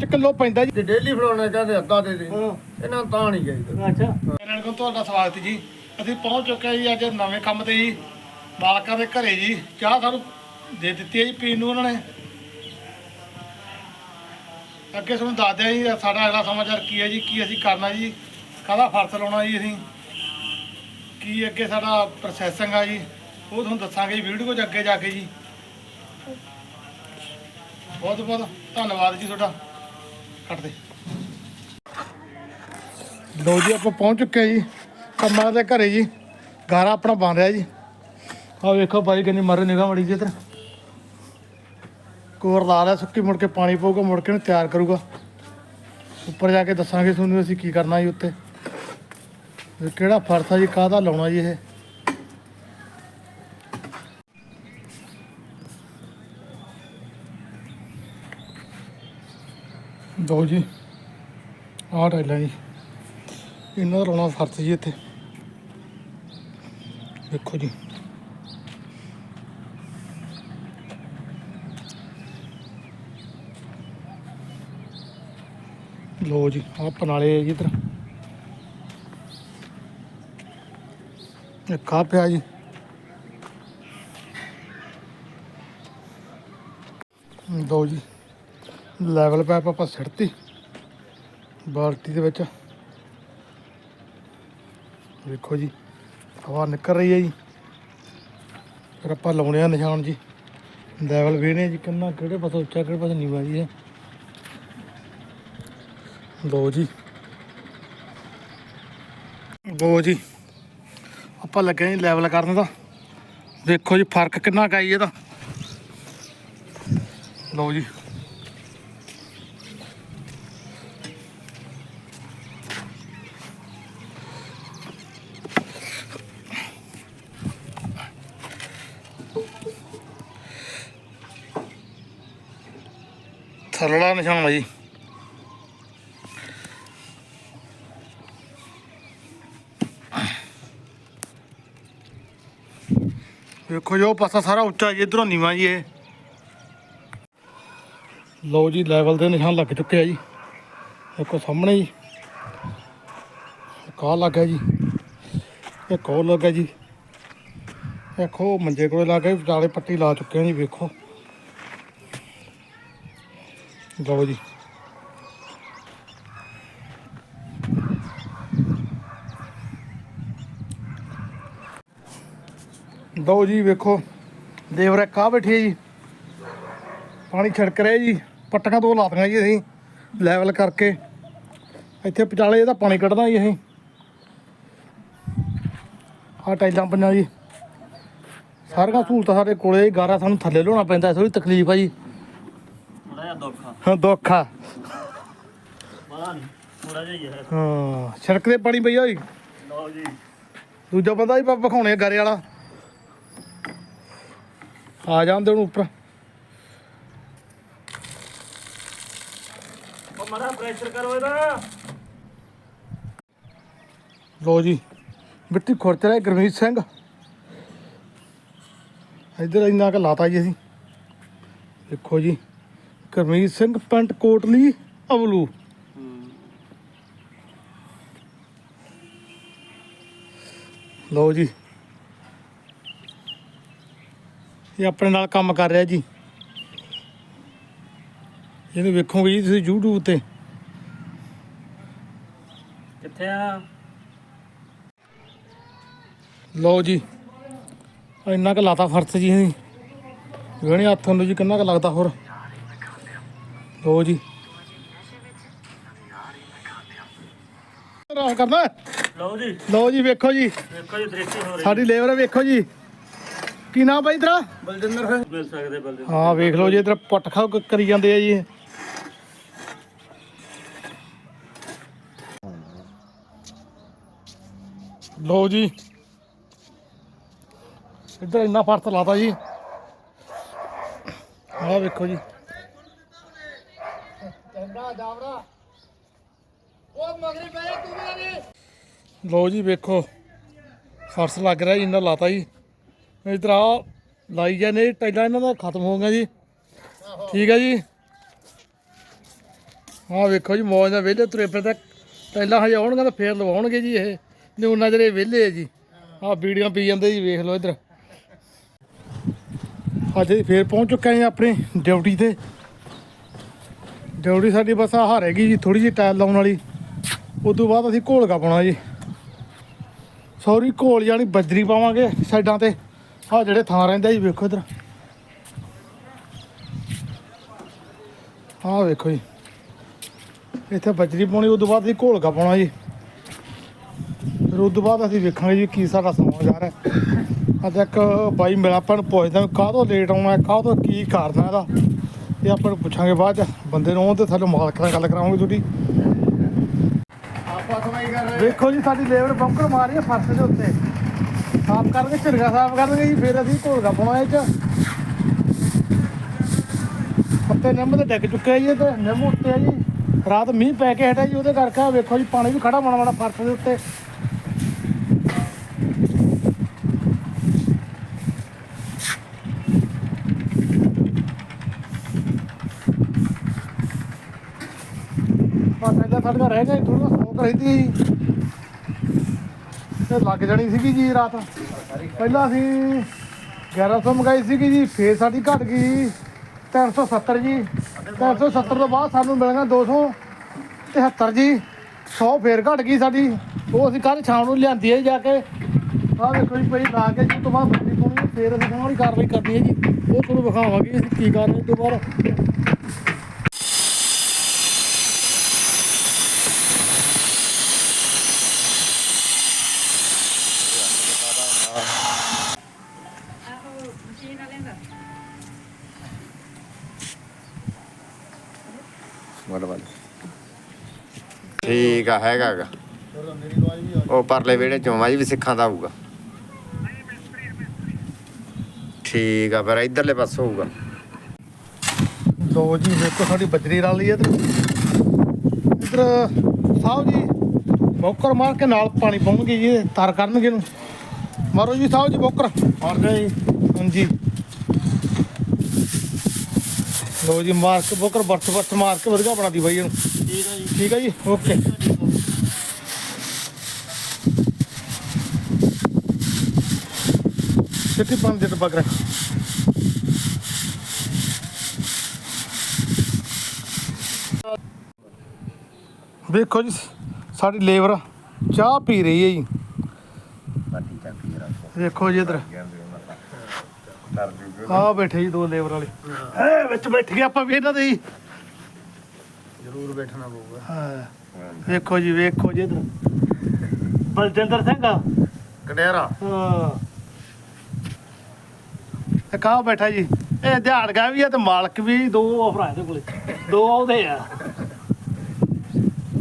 ਚ ਕਿਲੋ ਪੈਂਦਾ ਜੀ। ਤੇ ਡੇਲੀ ਫੜਾਉਣਾ ਚਾਹਦੇ ਅੱਧਾ ਦੇ ਦੇ। ਇਹਨਾਂ ਨੂੰ ਤਾਂ ਨਹੀਂ ਚਾਹੀਦਾ। ਅੱਛਾ। ਚੈਨਲ ਕੋਲ ਤੁਹਾਡਾ ਸਵਾਗਤ ਜੀ। ਅਸੀਂ ਪਹੁੰਚ ਚੁੱਕੇ ਹਾਂ ਜੀ ਅੱਜ ਨਵੇਂ ਕੰਮ ਤੇ ਜੀ। ਮਾਲਕਾਂ ਦੇ ਘਰੇ ਜੀ। ਚਾਹ ਸਾਨੂੰ ਦੇ ਦਿੱਤੀ ਹੈ ਜੀ ਪੀਣ ਨੂੰ ਉਹਨਾਂ ਨੇ। ਅੱਗੇ ਤੁਹਾਨੂੰ ਦੱਸਦੇ ਜੀ ਸਾਡਾ ਅਗਲਾ ਸਮਾਚਾਰ ਕੀ ਹੈ ਜੀ ਕੀ ਅਸੀਂ ਕਰਨਾ ਜੀ? ਕਾਹਦਾ ਫਰਜ਼ ਲਾਉਣਾ ਜੀ ਅਸੀਂ? ਕੀ ਅੱਗੇ ਸਾਡਾ ਪ੍ਰੋਸੈਸਿੰਗ ਆ ਜੀ? ਉਹ ਤੁਹਾਨੂੰ ਦੱਸਾਂਗੇ ਜੀ ਵੀਡੀਓ 'ਚ ਅੱਗੇ ਜਾ ਕੇ ਜੀ। ਬਹੁਤ ਬਹੁਤ ਧੰਨਵਾਦ ਜੀ ਤੁਹਾਡਾ। ਕੱਟਦੇ ਲੋ ਜੀ, ਆਪਾਂ ਪਹੁੰਚ ਚੁੱਕੇ ਹਾਂ ਜੀ, ਕੰਮਾਂ ਦੇ ਘਰੇ ਜੀ। ਘਰ ਆਪਣਾ ਬਣ ਰਿਹਾ ਜੀ। ਆ ਵੇਖੋ ਬਾਈ ਕਿੰਨੀ ਮਰ ਨਿਗਾ ਮੜੀ ਜੀ ਇੱਧਰ। ਕੋਰ ਲਾ ਲਿਆ ਸੁੱਕੀ, ਮੁੜ ਕੇ ਪਾਣੀ ਪਊਗਾ, ਮੁੜ ਕੇ ਨੂੰ ਤਿਆਰ ਕਰੂਗਾ। ਉੱਪਰ ਜਾ ਕੇ ਦੱਸਾਂਗੇ ਤੁਹਾਨੂੰ ਅਸੀਂ ਕੀ ਕਰਨਾ ਜੀ ਉੱਤੇ ਕਿਹੜਾ ਫਰਸ ਆ ਜੀ, ਕਾਹਦਾ ਲਾਉਣਾ ਜੀ ਇਹ? ਦੋ ਜੀ। ਆਹ ਟਾਈਲਾਂ ਜੀ। ਇਹਨਾਂ ਦਾ ਲਾਉਣਾ ਫਰਜ਼ ਜੀ ਇੱਥੇ। ਦੇਖੋ ਜੀ। ਲੋ ਜੀ, ਆਹ ਪਨਾਲੇ ਜੀ ਇਧਰ। ਇੱਕ ਆਹ ਪਿਆ ਜੀ। ਦੋ ਜੀ। ਲੈਵਲ ਪੈਪ ਆਪਾਂ ਸਿੱਟਤੀ ਬਾਲਟੀ ਦੇ ਵਿੱਚ। ਦੇਖੋ ਜੀ, ਹਵਾ ਨਿਕਲ ਰਹੀ ਹੈ ਜੀ। ਫਿਰ ਆਪਾਂ ਲਾਉਣੇ ਆ ਨਿਸ਼ਾਨ ਜੀ। ਲੈਵਲ ਵੇਣੇ ਜੀ ਕਿੰਨਾ, ਕਿਹੜੇ ਪਾਸੇ ਉੱਚਾ, ਕਿਹੜੇ ਪਾਸੇ ਨੀਵਾ ਜੀ ਇਹ। ਲੋ ਜੀ। ਲੋ ਜੀ। ਆਪਾਂ ਲੱਗੇ ਜੀ ਲੈਵਲ ਕਰਨ ਦਾ। ਦੇਖੋ ਜੀ, ਫ਼ਰਕ ਕਿੰਨਾ ਕਾਈ ਇਹਦਾ। ਲੋ ਜੀ। ਥਰਲਾ ਨਿਸ਼ਾਨ ਆ ਜੀ ਵੇਖੋ ਜੋ ਪਾਸਾ ਸਾਰਾ ਉੱਚਾ ਜੀ, ਇਧਰੋਂ ਨੀਵਾ ਜੀ ਇਹ। ਲਓ ਜੀ ਲੈਵਲ ਦੇ ਨਿਸ਼ਾਨ ਲੱਗ ਚੁੱਕੇ ਆ ਜੀ। ਦੇਖੋ ਸਾਹਮਣੇ ਜੀ। ਕਾਹ ਲੱਗਾ ਜੀ? ਇਹ ਕੋਲ ਲੱਗਾ ਜੀ? ਦੇਖੋ, ਮੰਜੇ ਕੋਲੇ ਲਾ ਕੇ ਵਿਚਾਲੇ ਪੱਟੀ ਲਾ ਚੁੱਕੇ ਆ ਜੀ, ਵੇਖੋ। ਲਓ ਜੀ। ਲਓ ਜੀ, ਵੇਖੋ। ਦੇਵਰਾ ਕਾ ਬੈਠੀ ਹੈ ਜੀ। ਪਾਣੀ ਛਿੜਕ ਰਿਹਾ ਜੀ। ਪੱਟੀਆਂ ਤੋਂ ਲਾਤੀਆਂ ਜੀ ਅਸੀਂ ਲੈਵਲ ਕਰਕੇ। ਇੱਥੇ ਪਚਾਲੇ ਇਹਦਾ ਪਾਣੀ ਕੱਢਦਾ ਜੀ ਅਸੀਂ। ਆਹ ਟਾਈਲਾਂ ਪੰਜਾਂ ਜੀ। ਸਾਰੀਆਂ ਸਹੂਲਤਾਂ ਸਾਡੇ ਕੋਲੇ, ਗਾਰਾ ਸਾਨੂੰ ਥੱਲੇ ਲਿਆਉਣਾ ਪੈਂਦਾ ਥੋੜੀ ਤਕਲੀਫ ਆ ਜੀ। ਜਿਹਾ ਦੁੱਖ। ਆ ਹਾਂ ਦੁੱਖ ਆ। ਪਤਾ ਨਹੀਂ ਥੋੜਾ ਜਿਹਾ ਹੀ ਹੈ ਹਾਂ ਸੜਕ ਦੇ ਪਾਣੀ ਪਈ ਹੋਈ ਲਓ ਜੀ। ਦੂਜਾ ਬੰਦਾ ਵੀ ਵਿਖਾਉਣੇ ਗਾਰੇ ਵਾਲਾ। ਆ ਜਾਂਦੇ ਉਹਨੂੰ ਉੱਪਰ। ਉਹ ਮਰਾ ਪ੍ਰੈਸ਼ਰ ਕਰੋ ਇਹਦਾ। ਲੋ ਜੀ ਮਿੱਟੀ ਖੁਰਚ ਰਿਹਾ ਗੁਰਮੀਤ ਸਿੰਘ। ਇੱਧਰ ਇੰਨਾ ਕੁ ਲਾਤਾ ਜੀ ਅਸੀਂ। ਦੇਖੋ ਜੀ। ਗੁਰਮੀਤ ਸਿੰਘ ਪੈਂਟ ਕੋਟਲੀ ਅਵਲੂ। ਲੋ ਜੀ। ਇਹ ਆਪਣੇ ਨਾਲ ਕੰਮ ਕਰ ਰਿਹਾ ਜੀ। ਇਹਨੂੰ ਵੇਖੋਗੇ ਜੀ ਤੁਸੀਂ YouTube ਤੇ। ਕਿੱਥੇ ਆ? ਲਓ ਜੀ। ਇੰਨਾ ਕੁ ਲਾਤਾ ਫਰਸ਼ ਜੀ ਵੇਣੇ ਹੱਥ ਨੂੰ ਜੀ ਕਿੰਨਾ ਕੁ ਲੱਗਦਾ ਹੋਰ। ਲਓ ਜੀ। ਰਾਹ ਕਰਨਾ? ਲਓ ਜੀ। ਲਓ ਜੀ ਵੇਖੋ ਜੀ। ਦੇਖੋ ਜੀ ਦ੍ਰਿਸ਼ਟੀ ਹੋ ਰਹੀ ਸਾਡੀ ਲੇਬਰ ਵੇਖੋ ਜੀ। ਕੀ ਨਾਮ ਬਾਈ ਤੇਰਾ? ਬਲਜਿੰਦਰ ਫਿਰ। ਮਿਲ ਸਕਦੇ ਬਲਦੇ ਹਾਂ ਵੇਖ ਲਓ ਜੀ ਇਧਰ ਪੱਟ ਕ- ਕਰੀ ਜਾਂਦੇ ਆ ਜੀ। ਲਓ ਜੀ। ਇੱਧਰ ਇੰਨਾ ਫ਼ਰਕ ਲਾਤਾ ਜੀ। ਆਹ ਵੇਖੋ ਜੀ। ਚੰਗਾ ਜਾਵੜਾ। ਉਹ ਮਗਰੀ ਪੈ ਤੂੰ ਵੀ ਆ ਲਓ ਜੀ ਵੇਖੋ ਫਰਸ਼ ਲੱਗ ਰਿਹਾ ਜੀ ਇਹਨਾਂ ਲਾਤਾ ਜੀ। ਇਧਰ ਆ ਲਾਈ ਜਾਂਦੇ ਜੀ, ਟਾਈਲਾਂ ਇਹਨਾਂ ਦਾ ਖਤਮ ਹੋ ਗਿਆ ਜੀ। ਠੀਕ ਹੈ ਜੀ। ਹਾਂ ਵੇਖੋ ਜੀ ਮੌਜ ਨਾਲ ਵਿਹਲੇ ਤੁਰੇ ਫਿਰਦੇ ਪਹਿਲਾਂ ਹਜੇ ਆਉਣਗੇ ਤਾਂ ਫੇਰ ਲਵਾਉਣਗੇ ਜੀ ਇਹ। ਨਹੀਂ ਉਹਨਾਂ ਜਿਹੜੇ ਵਿਹਲੇ ਆ ਜੀ। ਆਹ ਬੀੜੀਆਂ ਪੀ ਜਾਂਦੇ ਜੀ ਵੇਖ ਲਓ ਇੱਧਰ। ਅੱਜ ਅਸੀਂ ਫੇਰ ਪਹੁੰਚ ਚੁੱਕੇ ਹਾਂ ਆਪਣੀ ਡਿਊਟੀ ਤੇ। ਡਿਊਟੀ ਸਾਡੀ ਬਸ ਆਹ ਰਹਿ ਗਈ ਜੀ ਥੋੜੀ ਜਿਹੀ ਟਾਇਲ ਲਾਉਣ ਵਾਲੀ। ਉਸ ਤੋਂ ਬਾਅਦ ਅਸੀਂ ਘੋਲਕਾ ਪਾਉਣਾ ਜੀ। ਸੌਰੀ ਘੋਲ ਜਾਣੀ ਬਜਰੀ ਪਾਵਾਂਗੇ ਸਾਈਡਾਂ ਤੇ। ਆਹ ਜਿਹੜੇ ਥਾਂ ਰਹਿੰਦਾ ਜੀ, ਵੇਖੋ ਇੱਧਰ। ਆਹ ਵੇਖੋ ਜੀ। ਇੱਥੇ ਬਜਰੀ ਪਾਉਣੀ ਉਸ ਤੋਂ ਬਾਅਦ ਅਸੀਂ ਘੋਲਕਾ ਪਾਉਣਾ ਜੀ। ਫਿਰ ਉਸ ਤੋਂ ਬਾਅਦ ਅਸੀਂ ਵੇਖਾਂਗੇ ਜੀ ਕੀ ਸਾਡਾ ਸਮਾਚਾਰ ਹੈ। ਅੱਜ ਇੱਕ ਬਾਈ ਮਿਲ ਆਪਾਂ ਨੂੰ ਪੁੱਛਦਾ ਵੀ ਕਾਹਤੋਂ ਲੇਟ ਆਉਣਾ, ਕਾਹਤੋਂ ਕੀ ਕਰਨਾ ਇਹਦਾ? ਇਹ ਆਪਾਂ ਨੂੰ ਪੁੱਛਾਂਗੇ ਬਾਅਦ ਚ ਬੰਦੇ ਨੂੰ ਉਹ ਤੇ ਥੱਲੇ ਮਾਲਕ ਨਾਲ ਗੱਲ ਕਰਾਵਾਂਗੇ ਤੁਹਾਡੀ ਆਪਾਂ ਸਮਾਈ ਕਰ ਰਹੇ ਵੇਖੋ ਜੀ ਸਾਡੀ ਲੇਬਰ ਬੰਕਰ ਮਾਰੀ ਹੈ ਫਰਸ਼ ਦੇ ਉੱਤੇ। ਸਾਫ਼ ਕਰਕੇ ਝਿਰਗਾ ਸਾਫ਼ ਕਰਨਗੇ ਜੀ ਫਿਰ ਅਸੀਂ ਘੋਲਗਾ ਪਾਉਣਾ ਇਹ ਚ। ਪੱਤੇ ਨਿੰਮ ਤੇ ਡਿੱਗ ਚੁੱਕੇ ਜੀ ਤੇ ਨਿੰਮ ਉੱਤੇ ਆ ਜੀ। ਰਾਤ ਮੀਂਹ ਪੈ ਕੇ ਹਟਿਆ ਜੀ ਉਹਦੇ ਕਰਕੇ ਵੇਖੋ ਜੀ ਪਾਣੀ ਵੀ ਖੜਾ ਮਾੜਾ ਮਾੜਾ ਫਰਸ਼ ਦੇ ਉੱਤੇ। ਬਸ ਰਹਿ ਗਿਆ ਥੋੜਾ ਸੌਂਕ ਰਹੀ ਤੀ ਜੀ। ਤੇ ਲੱਗ ਜਾਣੀ ਸੀਗੀ ਜੀ ਰਾਤ। ਪਹਿਲਾਂ ਅਸੀਂ 1100 ਮੰਗਾਈ ਸੀਗੀ ਜੀ, ਫੇਰ ਸਾਡੀ ਘਟ ਗਈ। 370 ਜੀ। 370 ਤੋਂ ਬਾਅਦ ਸਾਨੂੰ ਮਿਲੀਆਂ 273 ਜੀ। 100 ਫੇਰ ਘਟ ਗਈ ਸਾਡੀ। ਉਹ ਅਸੀਂ ਕੱਲ ਸ਼ਾਮ ਨੂੰ ਲਿਆਂਦੀ ਹੈ ਜੀ ਜਾ ਕੇ। ਆਹ ਵੇਖੋ ਜੀ ਪਈ ਲਾ ਕੇ ਜੀ ਤੋਂ ਬਾਅਦ ਬੱਤੀ ਪਾਉਣੀ ਫੇਰ ਅਸੀਂ ਉਹਨਾਂ ਦੀ ਕਾਰਵਾਈ ਕਰਨੀ ਹੈ ਜੀ। ਉਹ ਤੁਹਾਨੂੰ ਵਿਖਾਵਾਂਗੇ ਅਸੀਂ ਕੀ ਕਰਨਾ ਇਸ ਤੋਂ ਬਾਅਦ ਠੀਕ ਆ ਹੈਗਾ ਗਾ। ਉਹ ਪਰਲੇ ਵਿਹੜੇ ਚੋਂ ਆ ਜੀ ਵੀ ਸਿੱਖਾਂ ਦਾ ਹੋਊਗਾ। ਠੀਕ ਆ ਫਿਰ ਇਧਰਲੇ ਪਾਸੇ ਹੋਊਗਾ। ਲੋ ਜੀ ਵੇਖੋ ਸਾਡੀ ਬਜਰੀ ਰਲ ਲਈ ਇਧਰ ਇਧਰ ਸਾਹਿਬ ਜੀ ਬੋਕਰ ਮਾਰ ਕੇ ਨਾਲ ਪਾਣੀ ਪਾਉਣਗੇ ਜੀ ਇਹ ਤਰ ਕਰਨਗੇ ਇਹਨੂੰ। ਮਾਰੋ ਜੀ ਸਾਹਿਬ ਜੀ ਬੋਕਰ। ਮਾਰ ਗਏ ਜੀ। ਹਾਂਜੀ। ਲੋ ਜੀ ਮਾਰ ਕੇ ਬੋਕਰ ਬਰਤ ਬਰਤ ਮਾਰ ਕੇ ਵਧੀਆ ਬਣਾਦੀ ਬਾਈ ਇਹਨੂੰ। ਠੀਕ ਆ ਜੀ। ਠੀਕ ਹੈ ਜੀ ਓਕੇ। ਦੇ ਟੱਪਾ ਕਰੇ ਵੇਖੋ ਜੀ ਸਾਡੀ ਲੇਬਰ ਚਾਹ ਪੀ ਰਹੀ ਹੈ ਜੀ। ਵੇਖੋ ਜੀ ਇਧਰ। ਆ ਬੈਠੇ ਜੀ ਦੋ ਲੇਬਰ ਵਾਲੇ। ਐ ਵਿੱਚ ਬੈਠ ਗਏ ਆਪਾਂ ਵੀ ਇਹਨਾਂ ਦੇ ਜੀ ਜ਼ਰੂਰ ਬੈਠਣਾ ਪਊਗਾ। ਹਾਂ। ਵੇਖੋ ਜੀ ਵੇਖੋ ਜੀ ਇਧਰ। ਬਲਜਿੰਦਰ ਸਿੰਘ ਆ। ਕਡੇਰਾ ਹਾਂ। ਇਹ ਕਾ ਬੈਠਾ ਜੀ? ਇਹ ਦਿਹਾੜਗਾ ਵੀ ਆ ਤੇ ਮਾਲਕ ਵੀ ਦੋ ਭਰਾ ਇਹਦੇ ਕੋਲੇ। ਦੋ ਆਉਂਦੇ ਆ।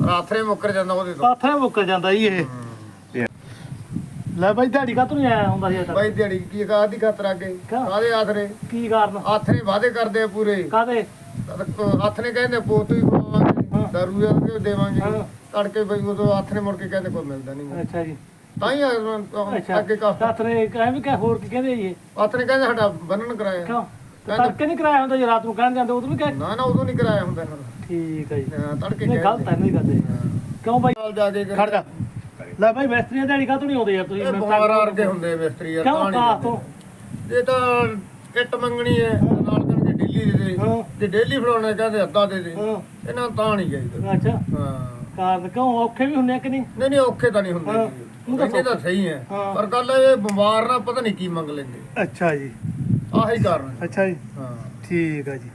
ਰਾਤਰੇ ਮੁੱਕਰ ਜਾਂਦਾ ਉਹਦੇ ਤੋਂ। ਪਾਥਾ ਮੁੱਕ ਜਾਂਦਾ ਜੀ ਇਹ। ਲੈ ਬਾਈ ਦਿਹਾੜੀ ਕਾ ਨਹੀਂ ਆਇਆ ਹੁੰਦਾ ਸੀ ਬਾਈ ਦਿਹਾੜੀ ਕੀ ਕਾਦੀ ਖਾਤਰ ਅੱਗੇ? ਕਿਆ? ਕਾਦੇ ਆਥਰੇ? ਕੀ ਕਾਰਨ? ਆਥਰੇ ਵਾਦੇ ਕਰਦੇ ਆ ਪੂਰੇ। ਕਾਦੇ ਆਥਰੇ ਕਹਿੰਦੇ ਪੋਤ ਵੀ ਖਵਾਵਾਂਗੇ ਹਾਂ। ਦਾਰੂ ਕੇ ਦੇਵਾਂਗੇ। ਹਾਂ। ਤੜਕੇ ਬਈ ਉਦੋਂ ਆਥਰੇ ਮੁੜ ਕੇ ਕਹਿੰਦੇ ਕੋਈ ਮਿਲਦਾ ਨਹੀਂ ਅੱਛਾ ਜੀ। ਤਾਂ ਹੀ ਅ- ਅੱਛਾ। ਅੱਗੇ ਕਾ ਰਾਤ ਨੇ ਕਹਿ ਵੀ ਕਹਿ ਹੋਰ ਕੀ ਕਹਿੰਦੇ ਜੀ? ਇਹ? ਆਥਰੇ ਕਹਿੰਦੇ ਸਾਡਾ ਬੰਨਣ ਕਰਾਇਆ। ਕਿਉਂ? ਤੜਕੇ ਨਹੀਂ ਕਰਾਇਆ ਹੁੰਦਾ ਜੀ ਰਾਤ ਨੂੰ ਕਹਿਣ ਜਾਂਦੇ ਉਦੋਂ ਵੀ ਕਹਿ ਨਾ ਨਾ ਉਦੋਂ ਨਹੀਂ ਕਰਾਇਆ ਹੁੰਦਾ ਇਹਨਾਂ ਦਾ। ਠੀਕ ਹੈ ਜੀ। ਹਾਂ, ਤੜਕੇ ਨਹੀਂ ਗਲਤ ਹੈ ਨਹੀਂ ਕਰਦੇ। ਕਿਉਂ ਬਾਈ? ਨਾਲ ਜਾ ਕੇ ਖੜ ਜਾ। ਲੈ ਬਾਈ ਮਿਸਤਰੀਆਂ ਦਿਹਾੜੀ ਕਾ ਨਹੀਂ ਆਉਂਦੇ ਯਾਰ ਤੁਸੀਂ? ਇਹ ਮਿੰਟਾਂ ਬਾਰ ਵਰਗੇ ਹੁੰਦੇ ਮਿਸਤਰੀ ਯਾਰ ਕਿਉਂ ਤਾਂ ਕਾਹ ਨਹੀਂ ਤੋਂ ਇਹ ਤਾਂ ਇੱਟ ਮੰਗਣੀ ਹੈ ਨਾਲ ਕਹਿੰਦੇ ਡੇਲੀ ਦੇ ਦੇ। ਹਾਂ। ਤੇ ਡੇਲੀ ਫੜਾਉਣੇ ਕਹਿੰਦੇ ਅੱਧਾ ਦੇ ਦੇ। ਹਾਂ। ਇਹਨਾਂ ਨੂੰ ਤਾਂ ਨਹੀਂ ਚਾਹੀਦਾ। ਅੱਛਾ। ਹਾਂ। ਕਾਰਨ ਕਿਉਂ? ਔਖੇ ਵੀ ਹੁੰਦੇ ਆ ਕਿ ਨਹੀਂ? ਨਹੀਂ ਨਹੀਂ ਔਖੇ ਤਾਂ ਨਹੀਂ ਹੁੰਦੇ ਕਹਿੰਦੇ ਤਾਂ ਸਹੀ ਹੈ। ਹਾਂ। ਪਰ ਗੱਲ ਇਹ ਬਿਮਾਰ ਨਾ ਪਤਾ ਨਹੀਂ ਕੀ ਮੰਗ ਲੈਂਦੇ। ਅੱਛਾ ਜੀ। ਆਹੀ ਕਾਰਨ ਹੈ। ਅੱਛਾ ਜੀ। ਹਾਂ। ਠੀਕ ਆ ਜੀ।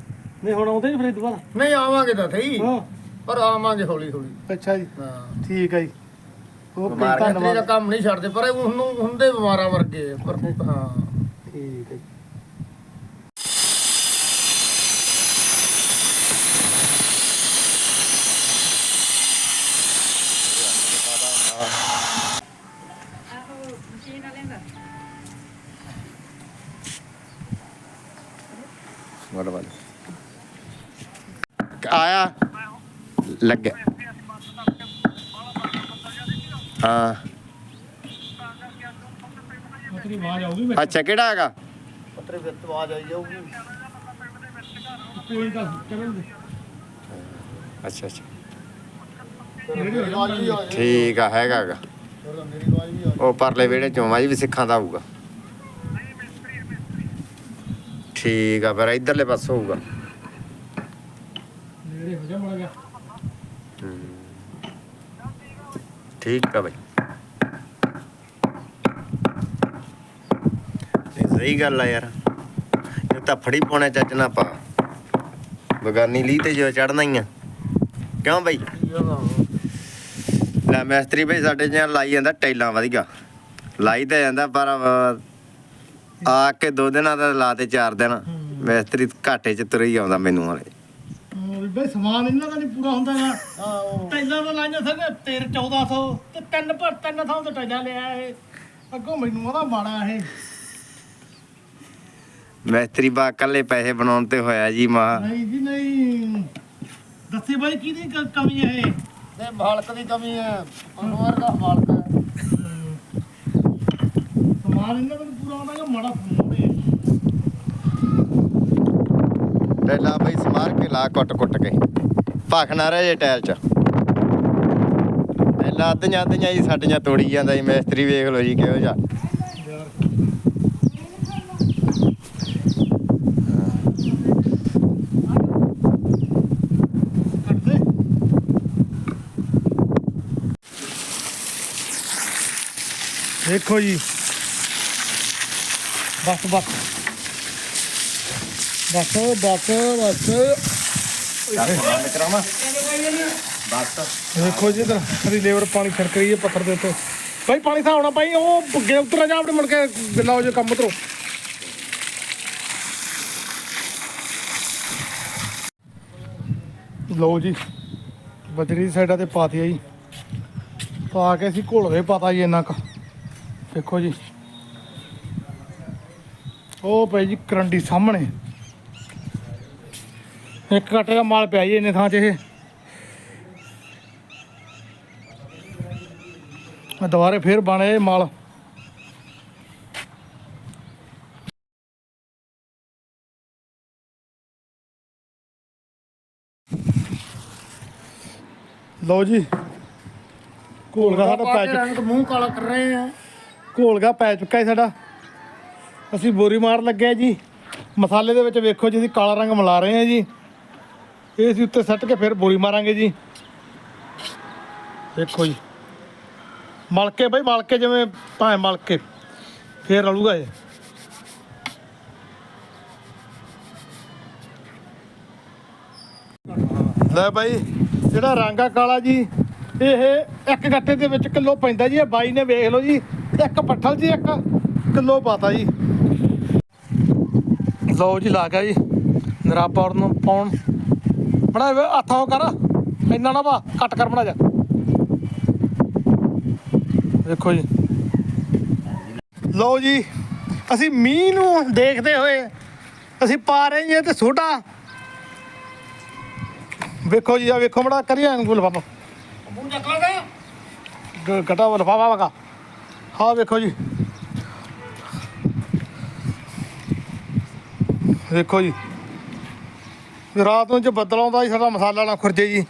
ਨਹੀਂ ਹੁਣ ਆਉਂਦੇ ਨਹੀਂ ਫਿਰ ਦੁਬਾਰਾ? ਨਹੀਂ ਆਵਾਂਗੇ ਤਾਂ ਸਹੀ। ਹਾਂ। ਪਰ ਆਵਾਂਗੇ ਹੌਲੀ ਹੌਲੀ। ਅੱਛਾ ਜੀ। ਹਾਂ। ਠੀਕ ਆ ਜੀ। ਓਕੇ ਬਿਮਾਰ ਦਾ ਧੰਨਵਾਦ ਕੰਮ ਨਹੀਂ ਛੱਡਦੇ ਪਰ ਉਹਨੂੰ ਹੁੰਦੇ ਬਿਮਾਰਾਂ ਵਰਗੇ ਆ, ਪਰ ਹਾਂ। ਠੀਕ ਹੈ ਜੀ ਆਹੋ ਮਸ਼ੀਨ ਵਾਲਿਆਂ ਦਾ ਵੱਡ ਵੱਡ ਆਇਆ ਲੱਗੇ। ਹਾਂ। ਤੇਰੀ ਆਵਾਜ਼ ਆਊਗੀ ਅੱਛਾ ਕਿਹੜਾ ਹੈਗਾ? ਪੱਤਰੇ ਵਿੱਚ ਆਵਾਜ਼ ਆਈ ਜਾਊਗੀ। ਕੋਈ ਗੱਲ ਚੱਲਣ ਦੇ ਅੱਛਾ। ਅੱਛਾ ਮੇਰੀ ਆਵਾਜ਼ ਵੀ ਆ ਜਾਏ ਠੀਕ ਆ ਹੈਗਾ ਗਾ। ਫਿਰ ਮੇਰੀ ਆਵਾਜ਼ ਵੀ ਆ ਉਹ ਪਰਲੇ ਵਿਹੜੇ ਚੋਂ ਆ ਜੀ ਵੀ ਸਿੱਖਾਂ ਦਾ ਹੋਊਗਾ ਠੀਕ ਆ ਫਿਰ ਇਧਰਲੇ ਪਾਸੇ ਹੋਊਗਾ ਨੇੜੇ ਹੋ ਜਾ ਮੜ ਗਿਆ ਠੀਕ ਆ ਬਈ। ਇਹ ਸਹੀ ਗੱਲ ਆ ਯਾਰ। ਇਹ ਤਾਂ ਫੜੀ ਪਾਉਣੇ ਚੱਜ ਨਾ ਪਾ ਬਗਾਨੀ ਲੀ ਤੇ ਜੋ ਚੜਨਾ ਹੀ ਆ। ਕਿਉਂ ਬਈ? ਲੈ ਮੈਸਤਰੀ ਬਈ ਸਾਡੇ ਜਿਹਾ ਲਾਈ ਜਾਂਦਾ ਟੈਲਾਂ ਵਧੀਆ। ਲਾਈ ਤਾਂ ਜਾਂਦਾ ਪਰ ਆ ਕੇ ਦੋ ਦਿਨਾਂ ਦਾ ਲਾ ਤੇ ਚਾਰ ਦਿਨ। ਮੈਸਤਰੀ ਘਾਟੇ ਚ ਤੁਰ ਹੀ ਆਉਂਦਾ ਮੈਨੂੰ ਹਾਲੇ। ਬਈ ਸਮਾਨ ਇਹਨਾਂ ਦਾ ਨਹੀਂ ਪੂਰਾ ਹੁੰਦਾ ਗਾ। ਹਾਂ ਉਹ ਟੈਲਾਂ ਦਾ ਲਾਈਆਂ ਸਰ 13 1400 ਤੇ ਤਿੰਨ ਪਰ ਤਿੰਨ ਥਾਂ ਤੋਂ ਟੈਲਾਂ ਲਿਆ ਇਹ। ਅੱਗੋਂ ਮੈਨੂੰ ਉਹਦਾ ਮਾੜਾ ਇਹ। ਮੈਸਤਰੀ ਬਾ ਕੱਲੇ ਪੈਸੇ ਬਣਾਉਣ ਤੇ ਹੋਇਆ ਜੀ ਮਾ। ਨਹੀਂ ਜੀ ਨਹੀਂ। ਦੱਸੀ ਬਾਈ ਕਿਹਦੀ ਕ- ਕਮੀ ਹੈ ਇਹ? ਤੇ ਮਾਲਕ ਦੀ ਕਮੀ ਹੈ ਅਨਵਰ ਦਾ ਮਾਲਕ ਹੈ ਸਮਾਨ ਇਹਨਾਂ ਦਾ ਨੀ ਪੂਰਾ ਹੁੰਦਾ ਗਾ ਮਾੜਾ ਫੋਨ ਇਹ ਟੈਲਾਂ ਬਈ ਸਮਾਰ ਕੇ ਲਾ ਕੁੱਟ ਕੁੱਟ ਕੇ। ਭਖ ਨਾ ਰਹੇ ਟੈਲ ਚ। ਟੈਲਾਂ ਅੱਧੀਆਂ ਅੱਧੀਆਂ ਜੀ ਸਾਡੀਆਂ ਤੋੜੀ ਜਾਂਦਾ ਜੀ, ਮੈਸਤਰੀ ਵੇਖ ਲਓ ਜੀ ਕਿਹੋ ਜਿਹਾ। ਦੇਖੋ ਜੀ। ਬਸ ਬਸ। ਬਸ ਬਸ ਬਸ ਮਿੱਤਰਾਂ ਬਸ ਦੇਖੋ ਜੀ ਇਧਰ, ਸਾਰੀ ਲੇਬਰ ਪਾਣੀ ਛਿੜਕ ਰਹੀ ਹੈ ਪੱਥਰ ਦੇ ਉੱਤੇ। ਭਾਈ, ਪਾਣੀ ਤਾਂ ਆਉਣਾ ਭਾਈ, ਉਹ ਅੱਗੇ ਉਤਰ ਜਾ, ਆਪਣੇ ਮੁੜ ਕੇ ਗਿੱਲਾ ਹੋ ਜਾ ਕੰਮ ਉਤਰੋ ਲਓ ਜੀ, ਬਜਰੀ ਸਾਈਡਾਂ ਤੇ ਪਾਤੀ ਆ ਜੀ। ਪਾ ਕੇ ਅਸੀਂ ਘੋਲ ਰਹੇ ਪਤਾ ਜੀ ਇੰਨਾ ਕੁ। ਦੇਖੋ ਜੀ। ਉਹ ਭਾਈ ਜੀ, ਕਰੰਡੀ ਸਾਹਮਣੇ। ਇੱਕ ਘੱਟੇ ਦਾ ਮਾਲ ਪਿਆ ਜੀ ਇੰਨੇ ਥਾਂ 'ਚ ਇਹ। ਮੈਂ ਦੁਬਾਰੇ ਫੇਰ ਬਣੇ ਇਹ ਮਾਲ। ਲਓ ਜੀ ਘੋਲਗਾ ਸਾਡਾ ਪੈ ਚੁੱਕਾ ਰੰਗ ਮੂੰਹ ਕਾਲਾ ਕਰ ਰਹੇ ਆ। ਘੋਲਗਾ ਪੈ ਚੁੱਕਾ ਹੈ ਸਾਡਾ। ਅਸੀਂ ਬੋਰੀ ਮਾਰ ਲੱਗੇ ਜੀ। ਮਸਾਲੇ ਦੇ ਵਿੱਚ ਵੇਖੋ ਜੀ ਅਸੀਂ ਕਾਲਾ ਰੰਗ ਮਿਲਾ ਰਹੇ ਹਾਂ ਜੀ। ਇਹ ਅਸੀਂ ਉੱਤੇ ਸੱਟ ਕੇ ਫਿਰ ਬੋਰੀ ਮਾਰਾਂਗੇ ਜੀ। ਦੇਖੋ ਜੀ। ਮਲਕੇ ਬਈ ਮਲ ਜਿਵੇਂ ਭਾਵੇਂ ਮਲਕੇ, ਫੇਰ ਰਲੂਗਾ ਇਹ। ਲੈ ਬਾਈ, ਜਿਹੜਾ ਰੰਗ ਆ ਕਾਲਾ ਜੀ, ਇਹ ਇੱਕ ਗੱਟੇ ਦੇ ਵਿੱਚ ਕਿਲੋ ਪੈਂਦਾ ਜੀ, ਇਹ ਬਾਈ ਨੇ ਵੇਖ ਲਓ ਜੀ, ਇੱਕ ਪੱਠਲ ਜੀ, ਇੱਕ ਕਿਲੋ ਪਾਤਾ ਜੀ। ਲਓ ਜੀ, ਲਾ ਗਿਆ ਜੀ ਨਰਾਪੌਰ ਨੂੰ ਪਾਉਣ। ਬੜਾ ਹੱਥ ਹੋ ਕਰ। ਇੰਨਾ ਨਾ ਵਾ ਕੱਟ ਕਰ ਬਣਾ ਜਾ। ਦੇਖੋ ਜੀ। ਲਓ ਜੀ, ਅਸੀਂ ਮੀਂਹ ਨੂੰ ਦੇਖਦੇ ਹੋਏ ਅਸੀਂ ਪਾ ਰਹੇ ਹਾਂ ਤੇ ਸੋਡਾ। ਵੇਖੋ ਜੀ ਆ ਵੇਖੋ ਮੜਾ ਕਰੀਏ ਅੰਗੁਲ ਪਾਪਾ ਮੂੰਹ ਚੱਕ ਲਾਗਾ ਗਟਾ ਲਫਾਫਾ ਵਗਾ। ਹਾਂ ਵੇਖੋ ਜੀ। ਵੇਖੋ ਜੀ। ਰਾਤ ਨੂੰ ਜੇ ਬੱਦਲ ਆਉਂਦਾ ਜੀ, ਸਾਡਾ ਮਸਾਲਾ ਨਾ ਖੁਰਜੇ ਜੀ।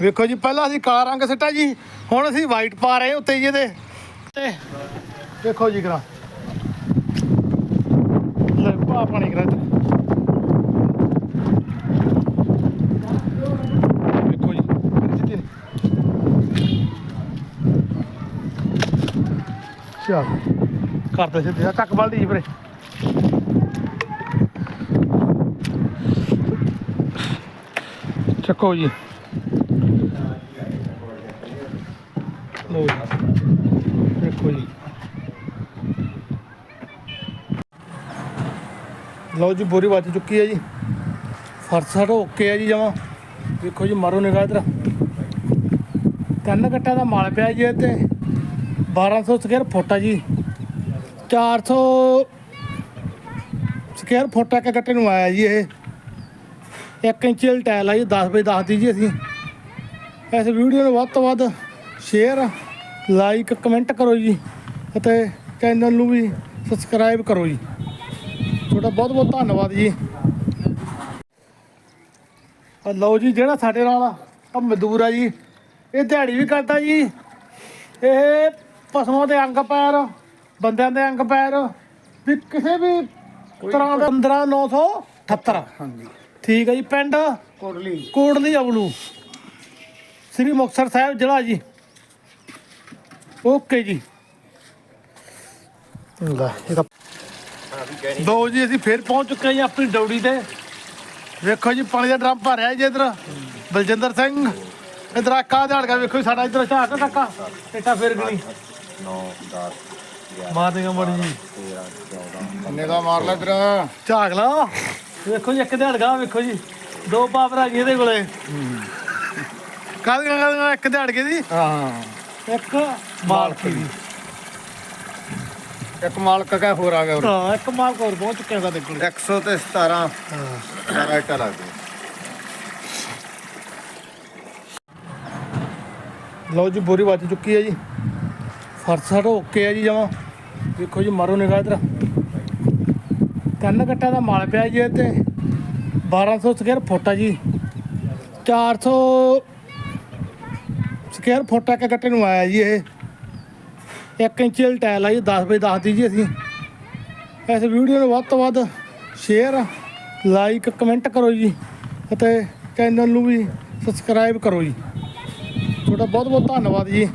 ਵੇਖੋ ਜੀ, ਪਹਿਲਾਂ ਅਸੀਂ ਕਾਲਾ ਰੰਗ ਸਿੱਟਾ ਜੀ, ਹੁਣ ਅਸੀਂ ਵਾਈਟ ਪਾ ਰਹੇ ਉੱਤੇ ਜੀ ਇਹਦੇ। ਤੇ ਵੇਖੋ ਜੀ ਕਰਾ। ਲੈ ਪਾ ਪਾਣੀ ਕਰਾ ਇੱਧਰ। ਵੇਖੋ ਜੀ, ਕਰੀ ਸਿੱਟੀ ਨੇ। ਕਰਦੇ ਸਿੱਧੇ ਆ ਚੱਕ ਬਲਦੀ ਜੀ ਵੀਰੇ। ਚੱਕੋ ਜੀ ਲੋ ਦੇਖੋ ਜੀ ਲਓ ਜੀ, ਬੋਰੀ ਵੱਜ ਚੁੱਕੀ ਹੈ ਜੀ। ਫਰਸ਼ ਸਾਡਾ ਓਕੇ ਹੈ ਜੀ ਜਮਾ। ਦੇਖੋ ਜੀ, ਮਾਰੋ ਨਿਗਾਹ ਇਧਰ। ਤਿੰਨ ਗੱਟਾਂ ਦਾ ਮਾਲ ਪਿਆ ਜੀ ਇਹ ਤੇ 1200 ਸਕੁਅਰ ਫੁੱਟ ਆ ਜੀ। 400 ਸਕੁਅਰ ਫੁੱਟ ਇੱਕ ਕੱਟੇ ਨੂੰ ਆਇਆ ਜੀ ਇਹ। 1 ਇੰਚ ਦੀ ਟਾਇਲ ਆ ਜੀ 10 ਬਾਈ 10 ਦੀ ਜੀ ਅਸੀਂ। ਇਸ ਵੀਡੀਓ ਨੂੰ ਵੱਧ ਤੋਂ ਵੱਧ ਸ਼ੇਅਰ ਲਾਈਕ ਕਮੈਂਟ ਕਰੋ ਜੀ ਅਤੇ ਚੈਨਲ ਨੂੰ ਵੀ ਸਬਸਕ੍ਰਾਈਬ ਕਰੋ ਜੀ। ਤੁਹਾਡਾ ਬਹੁਤ ਬਹੁਤ ਧੰਨਵਾਦ ਜੀ। ਆ ਲਓ ਜੀ ਜਿਹੜਾ ਸਾਡੇ ਨਾਲ ਆ ਮਜ਼ਦੂਰ ਆ ਜੀ। ਇਹ ਦਿਹਾੜੀ ਵੀ ਕਰਦਾ ਜੀ। ਇਹ ਪਸ਼ੂਆਂ ਦੇ ਅੰਗ ਪੈਰ ਬੰਦਿਆਂ ਦੇ ਅੰਗ ਪੈਰ ਵੀ ਕਿਸੇ ਵੀ ਤਰ੍ਹਾਂ ਦਾ 15978 ਹਾਂਜੀ। ਠੀਕ ਹੈ ਜੀ ਪਿੰਡ ਕੋਟਲੀ। ਕੋਟਲੀ ਅਵਲੂ। ਸ੍ਰੀ ਮੁਕਤਸਰ ਸਾਹਿਬ ਜ਼ਿਲ੍ਹਾ ਜੀ। ਓਕੇ ਜੀ। ਲੈ ਇਹਦਾ ਦੋ ਜੀ ਅਸੀਂ ਫੇਰ ਪਹੁੰਚ ਚੁੱਕੇ ਹਾਂ ਜੀ ਆਪਣੀ ਡੌੜੀ ਤੇ। ਵੇਖੋ ਜੀ ਪਾਣੀ ਦਾ ਡਰਮ ਭਰਿਆ ਜੀ ਇਧਰ। ਬਲਜਿੰਦਰ ਸਿੰਘ ਇਧਰ ਆ ਕਾ ਝਾੜ ਗਿਆ ਵੇਖੋ ਜੀ ਸਾਡਾ ਇਧਰ ਝਾੜ ਕਾਕਾ। ਇੱਟਾ ਫੇਰ ਗਣੀ 9 10 ਮਾਰ ਦੇਗਾ ਮੜੀ ਜੀ ਅੰਨੇ ਦਾ ਮਾਰ ਲੈ ਤੇਰਾ। ਝਾਕ ਲਾ। ਵੇਖੋ ਜੀ ਇੱਕ ਦਿਹਾੜ ਗਾ ਵੇਖੋ ਜੀ। ਦੋ ਪਾਵਰਾ ਜੀ ਇਹਦੇ ਕੋਲੇ। ਕਾਹਦੀਆਂ ਕਾਹਦੀਆਂ ਇੱਕ ਦਿਹਾੜ ਕੇ ਦੀ ਹਾਂ। ਇੱਕ ਮਾਲਕੀ ਦੀ। ਇੱਕ ਮਾਲਕ ਕਾ ਹੋਰ ਆ ਗਿਆ ਉਰੇ। ਹਾਂ ਇੱਕ ਮਾਲਕ ਹੋਰ ਪਹੁੰਚ ਚੁੱਕਿਆ ਸਾਡੇ ਕੋਲੇ। 100 ਤੇ 17 ਸਾਰਾ ਇੱਟਾ ਲੱਗ ਗਿਆ ਲਓ ਜੀ ਬੋਰੀ ਵੱਜ ਚੁੱਕੀ ਹੈ ਜੀ। ਫਰਸ਼ ਸਾਡਾ ਓਕੇ ਹੈ ਜੀ ਜਮਾ। ਦੇਖੋ ਜੀ ਮਾਰੋ ਨਿਗਾਹ ਇਧਰ। ਤਿੰਨ ਕੱਟਾ ਦਾ ਮਾਲ ਪਿਆ ਜੀ ਇਹ ਤੇ 1200 ਸਕੁਅਰ ਫੁੱਟ ਆ ਜੀ। 400 ਸਕੁਅਰ ਫੁੱਟ ਇੱਕ ਗੱਟੇ ਨੂੰ ਆਇਆ ਜੀ ਇਹ। 1 ਇੰਚ ਵਾਲੀ ਟਾਇਲ ਆ ਜੀ 10 ਬਾਈ 10 ਦੀ ਜੀ ਅਸੀਂ। ਇਸ ਵੀਡੀਓ ਨੂੰ ਵੱਧ ਤੋਂ ਵੱਧ ਸ਼ੇਅਰ ਲਾਈਕ ਕਮੈਂਟ ਕਰੋ ਜੀ। ਅਤੇ ਚੈਨਲ ਨੂੰ ਵੀ ਸਬਸਕ੍ਰਾਈਬ ਕਰੋ ਜੀ। ਤੁਹਾਡਾ ਬਹੁਤ ਬਹੁਤ ਧੰਨਵਾਦ ਜੀ।